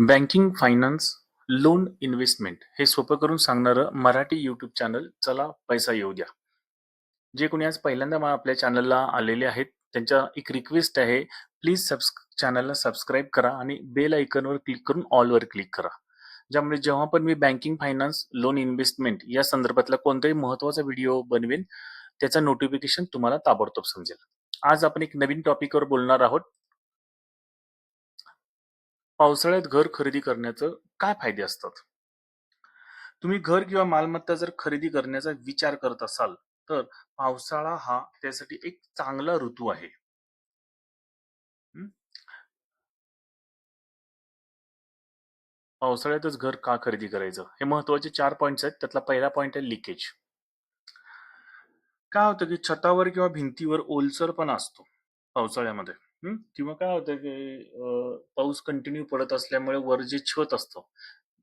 Banking, finance, loan, investment हे सोपं करून सांगणारं मराठी यूट्यूब चॅनल चला पैसा येऊ द्या. जे कोणी आज पहिल्यांदा मा आपल्या चॅनलला आलेले आहेत, त्यांच्या एक रिक्वेस्ट आहे, प्लीज सबस् चॅनलला सबस्क्राईब करा आणि बेल आयकॉनवर क्लिक करून ऑलवर क्लिक करा. ज्यामुळे जेव्हा पण मी बँकिंग, फायनान्स, लोन, इन्व्हेस्टमेंट या संदर्भातला कोणताही महत्त्वाचा व्हिडिओ बनवेन, त्याचं नोटिफिकेशन तुम्हाला ताबडतोब समजेल. आज आपण एक नवीन टॉपिकवर बोलणार आहोत. पावसाळ्यात घर खरेदी करण्याचं काय फायदे असतात? तुम्ही घर किंवा मालमत्ता जर खरेदी करण्याचा विचार करत असाल, तर पावसाळा हा त्यासाठी एक चांगला ऋतू आहे. हं. पावसाळ्यातच घर का खरेदी करायचं? हे महत्त्वाचे चार पॉईंट्स आहेत. त्यातला पहिला पॉईंट आहे लिकेज काय होतं की छतावर किंवा भिंतीवर ओलसरपणा असतो पावसाळ्यामध्ये. हं. किंवा काय होतं की अ, पाऊस कंटिन्यू पडत असल्यामुळे वर जे छत असतं,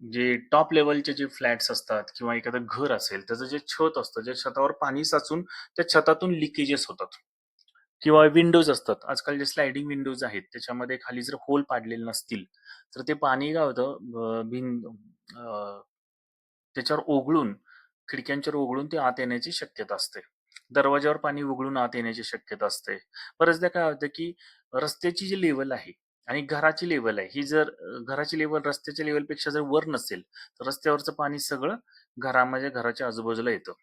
जे टॉप लेव्हलचे जे फ्लॅट्स असतात किंवा एखादं घर असेल, त्याचं जे छत असतं, ज्या छतावर पाणी साचून त्या छतातून लिकेजेस होतात. किंवा विंडोज असतात. आजकाल जे स्लायडिंग विंडोज आहेत, त्याच्यामध्ये खाली जर होल पाडलेले नसतील, तर ते पाणी काय होतं अ, भिन अ, त्याच्यावर ओघळून, खिडक्यांच्यावर ओघळून ते आत येण्याची शक्यता असते. दरवाजावर पाणी ओघळून आत येण्याची शक्यता असते. बऱ्याचदा काय होतं की रस्त्याची जी लेवल आहे आणि घराची लेवल आहे, ही जर अ, घराची लेवल रस्त्याच्या लेवलपेक्षा जर वर नसेल, तर रस्त्यावरचं पाणी सगळं घरामध्ये म्हणजे घराच्या आजूबाजूला येतं.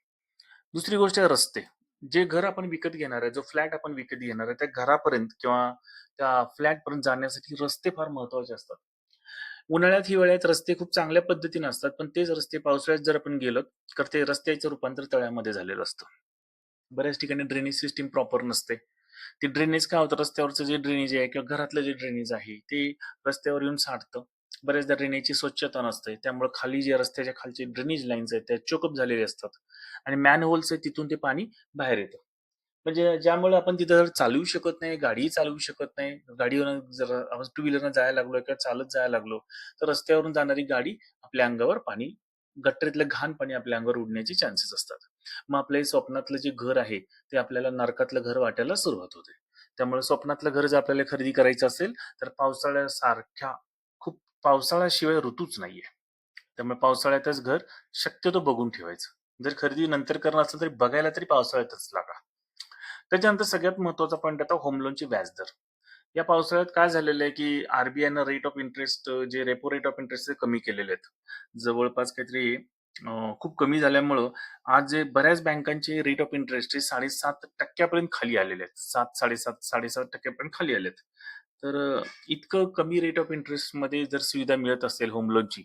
दुसरी गोष्ट आहे रस्ते. जे घर आपण विकत घेणार आहे, जो फ्लॅट आपण विकत घेणार आहे, त्या घरापर्यंत किंवा त्या फ्लॅटपर्यंत जाण्यासाठी रस्ते फार महत्त्वाचे असतात. उन्हाळ्यात, हिवाळ्यात रस्ते खूप चांगल्या पद्धतीने असतात, पण तेच रस्ते पावसाळ्यात जर आपण गेलो, तर ते रस्त्याचं रूपांतर तळ्यामध्ये झालेलं असतं. बऱ्याच ठिकाणी ड्रेनेज सिस्टीम प्रॉपर नसते. ते ड्रेनेज काय होतं, रस्त्यावरचं जे ड्रेनेज आहे किंवा घरातलं जे ड्रेनेज आहे, ते रस्त्यावर येऊन साठतं. बऱ्याचदा ड्रेनेजची स्वच्छता नसते. त्यामुळे खाली जे रस्त्याच्या खालचे ड्रेनेज लाईन्स आहेत, त्या चोकअप झालेले असतात आणि मॅनहोल्स आहेत, तिथून ते पाणी बाहेर येतं. म्हणजे ज्यामुळे आपण तिथं जर चालवू शकत नाही, गाडीही चालवू शकत नाही. गाडीवर जर आपण टू व्हीलरनं जायला लागलो किंवा चालत जायला लागलो, तर रस्त्यावरून जाणारी गाडी आपल्या अंगावर पाणी गटरीतलं घाण पाणी आपल्या अंगावर उडण्याचे चान्सेस असतात. मग आपलं हे स्वप्नातलं जे घर आहे, ते आपल्याला नरकातलं घर वाटायला सुरुवात होते. त्यामुळे स्वप्नातलं घर जर आपल्याला खरेदी करायचं असेल, तर पावसाळ्यासारख्या खूप पावसाळ्याशिवाय ऋतूच नाहीये. त्यामुळे पावसाळ्यातच घर शक्यतो बघून ठेवायचं. जर खरेदी नंतर करणं असेल, तरी बघायला तरी पावसाळ्यातच लागा. त्याच्यानंतर सगळ्यात महत्त्वाचा पॉईंट आता होम लोनचे व्याजदर. या पावसाळ्यात काय झालेलं आहे की आरबीआयनं रेट ऑफ इंटरेस्ट जे रेपो रेट ऑफ इंटरेस्ट ते कमी केलेले आहेत. जवळपास काहीतरी अ, खूप कमी झाल्यामुळं आज जे बऱ्याच बँकांचे रेट ऑफ इंटरेस्ट हे 7.5% पर्यंत खाली आलेले आहेत. 7, 7.5, 7.5% पर्यंत खाली आलेत. तर अ, इतकं कमी रेट ऑफ इंटरेस्टमध्ये जर सुविधा मिळत असेल होम लोनची,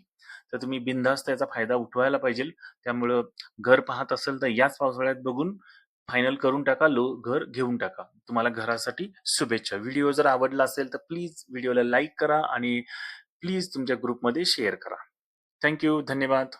तर तुम्ही बिनधास्त त्याचा फायदा उठवायला पाहिजे. त्यामुळं घर पाहत असेल, तर याच पावसाळ्यात बघून फायनल करून टाका. लो घर घेऊन टाका. तुम्हाला घरासाठी शुभेच्छा. व्हिडिओ जर आवडला असेल, तर प्लीज व्हिडिओला लाईक करा आणि प्लीज तुमच्या ग्रुपमध्ये शेअर करा. Thank you. धन्यवाद.